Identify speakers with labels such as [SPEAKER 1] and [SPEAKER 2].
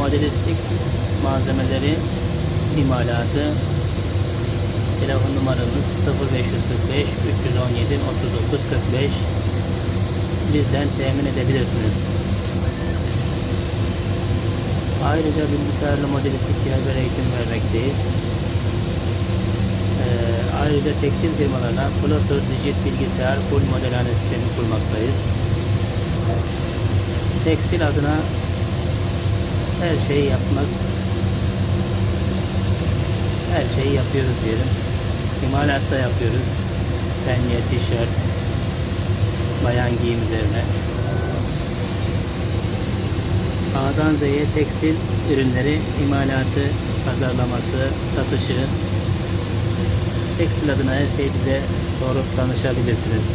[SPEAKER 1] modelistik malzemeleri imalatı telefon numaramız 0545 317 39 45 bizden temin edebilirsiniz. Ayrıca bilgisayarlı modelistik cihazlara eğitim vermekteyiz. Ee, ayrıca tekstil firmalarına Flutter Digit bilgisayar full modelhane sistemi kurmaktayız. Tekstil adına her şeyi yapmak her şeyi yapıyoruz diyelim. İmalatta yapıyoruz. Penye, tişört, bayan giyim üzerine. A'dan Z'ye tekstil ürünleri imalatı, pazarlaması, satışı, tekstil adına her şeyi bize sorup danışabilirsiniz.